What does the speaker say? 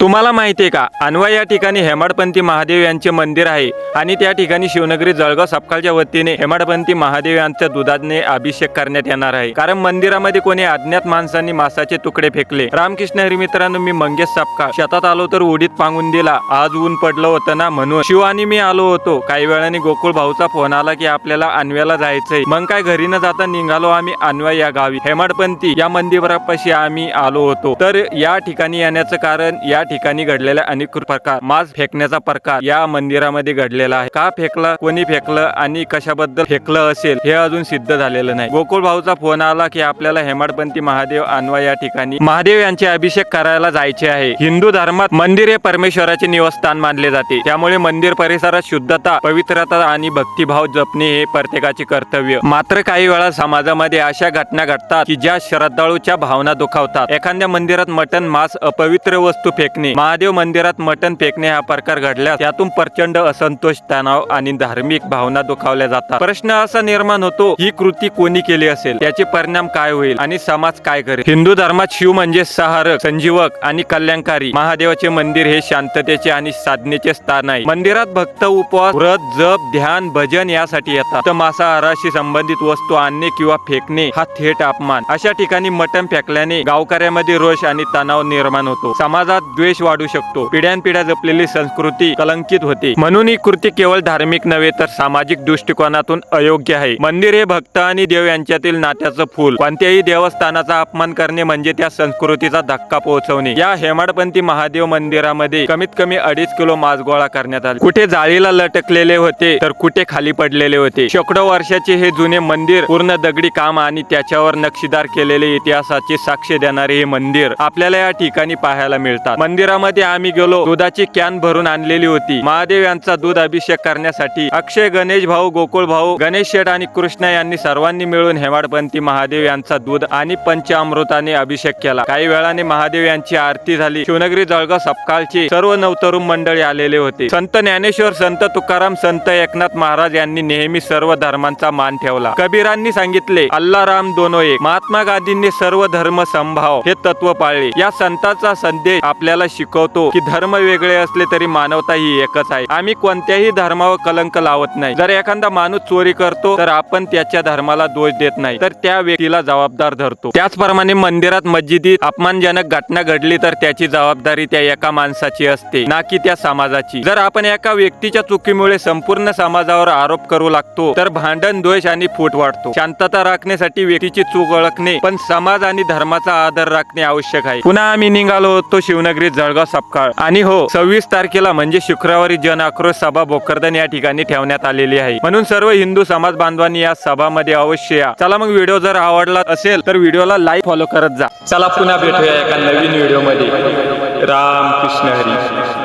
तुम्हाला माहिती आहे का? अनवा या ठिकाणी हेमाडपंथी महादेव यांचे मंदिर आहे आणि त्या ठिकाणी शिवनगरी जळगाव सपकाळच्या वतीने हेमाडपंथी महादेव यांच्या दुधाने अभिषेक करण्यात येणार आहे. कारण मंदिरामध्ये कोणी अज्ञात माणसांनी मासाचे तुकडे फेकले. रामकृष्ण हरी मित्रांनो मी मंगेश सपकाळ. शेतात आलो तर उडीत पांगून दिला. आज ऊन पडलं होतं ना म्हणून. शिव आणि मी आलो होतो. काही वेळाने गोकुळ भाऊचा फोन आला की आपल्याला अनव्याला जायचंय. मग काय घरी न जाता निघालो आम्ही अनवा या गावी. हेमाडपंथी या मंदिरापाशी आम्ही आलो होतो. तर या ठिकाणी येण्याचं कारण या ठिकाणी घडलेला अनेक प्रकार मास फेकण्याचा प्रकार या मंदिरामध्ये घडलेला आहे. का फेकला कोणी फेकलं आणि कशाबद्दल फेकलं असेल हे अजून सिद्ध झालेलं नाही. गोकुळ भाऊचा फोन आला की आपल्याला हेमाडपंथी महादेव आणवा या ठिकाणी महादेव यांचे अभिषेक करायला जायचे आहे. हिंदू धर्मात मंदिर हे परमेश्वराचे निवासस्थान मानले जाते. त्यामुळे मंदिर परिसरात शुद्धता पवित्रता आणि भक्तिभाव जपणे हे प्रत्येकाचे कर्तव्य. मात्र काही वेळा समाजामध्ये अशा घटना घडतात की ज्या श्रद्धाळूच्या भावना दुखावतात. एखाद्या मंदिरात मटण मांस अपवित्र वस्तू फेक फेकणे महादेव मंदिरात मटण फेकणे हा प्रकार घडल्यास त्यातून प्रचंड असंतोष तणाव आणि धार्मिक भावना दुखावल्या जातात. प्रश्न असा निर्माण होतो ही कृती कोणी केली असेल? त्याचे परिणाम काय होईल आणि समाज काय करेल? हिंदू धर्मात शिव म्हणजे सहारक संजीवक आणि कल्याणकारी. महादेवाचे मंदिर हे शांततेचे आणि साधनेचे स्थान आहे. मंदिरात भक्त उपवास व्रत जप ध्यान भजन यासाठी येतात. तर मांसाहाराशी संबंधित वस्तू आणणे किंवा फेकणे हा थेट अपमान. अशा ठिकाणी मटण फेकल्याने गावकऱ्यामध्ये रोष आणि तणाव निर्माण होतो. समाजात द्वेष वाढू शकतो. पिढ्यानपिढ्या जपलेली संस्कृती कलंकित होते. म्हणून ही कृती केवळ धार्मिक नव्हे तर सामाजिक दृष्टिकोनातून अयोग्य आहे. मंदिर हे भक्त आणि देव यांच्यातील नात्याचं फूल. कोणत्याही देवस्थानाचा अपमान करणे म्हणजे त्या संस्कृतीचा धक्का पोहोचवणे. या हेमाडपंथी महादेव मंदिरामध्ये कमीत कमी अडीच किलो मास गोळा करण्यात आले. कुठे जाळीला लटकलेले होते तर कुठे खाली पडलेले होते. शेकडो वर्षाचे हे जुने मंदिर पूर्ण दगडी काम आणि त्याच्यावर नक्षीदार केलेले इतिहासाची साक्ष देणारे हे मंदिर आपल्याला या ठिकाणी पाहायला मिळतात. मंदिरामध्ये आम्ही गेलो. दुधाची कॅन भरून आणलेली होती. महादेव यांचा दूध अभिषेक करण्यासाठी अक्षय गणेश भाऊ गोकुळ भाऊ गणेश शेठ आणि कृष्ण यांनी सर्वांनी मिळून हेमाडपंथी महादेव यांचा दूध आणि पंचामृताने अभिषेक केला. काही वेळाने महादेव यांची आरती झाली. शिवनगरी जळगाव सपकाळची सर्व नवतरुण मंडळी आलेले होते. संत ज्ञानेश्वर संत तुकाराम संत एकनाथ महाराज यांनी नेहमी सर्व धर्मांचा मान ठेवला. कबीरांनी सांगितले अल्ला राम दोनो एक. महात्मा गांधींनी सर्व धर्म संभाव हे तत्व पाळले. या संतांचा संदेश आपल्याला आपल्याला शिकवतो की धर्म वेगळे असले तरी मानवता ही एकच आहे. आम्ही कोणत्याही धर्मावर कलंक लावत नाही. जर एखादा माणूस चोरी करतो तर आपण त्याच्या धर्माला दोष देत नाही. तर त्या व्यक्तीला जबाबदार धरतो. त्याचप्रमाणे मंदिरात मस्जिदीत अपमानजनक घटना घडली तर त्याची जबाबदारी त्या एका माणसाची असते ना की त्या समाजाची. जर आपण एका व्यक्तीच्या चुकीमुळे संपूर्ण समाजावर आरोप करू लागतो तर भांडण द्वेष आणि फूट वाढतो. शांतता राखण्यासाठी व्यक्तीची चूक ओळखणे पण समाज आणि धर्माचा आदर राखणे आवश्यक आहे. पुन्हा आम्ही निघालो होतो शिवनगरी जळगाव सपकाळ आणि हो सव्वीस तारखेला म्हणजे शुक्रवारी जन आक्रोश सभा भोकरदन या ठिकाणी ठेवण्यात आलेली आहे. म्हणून सर्व हिंदू समाज बांधवांनी या सभामध्ये अवश्य या. चला मग व्हिडिओ जर आवडला असेल तर व्हिडिओला लाईक फॉलो करत जा. चला पुन्हा भेटूया एका नवीन व्हिडिओमध्ये राम कृष्ण हरी.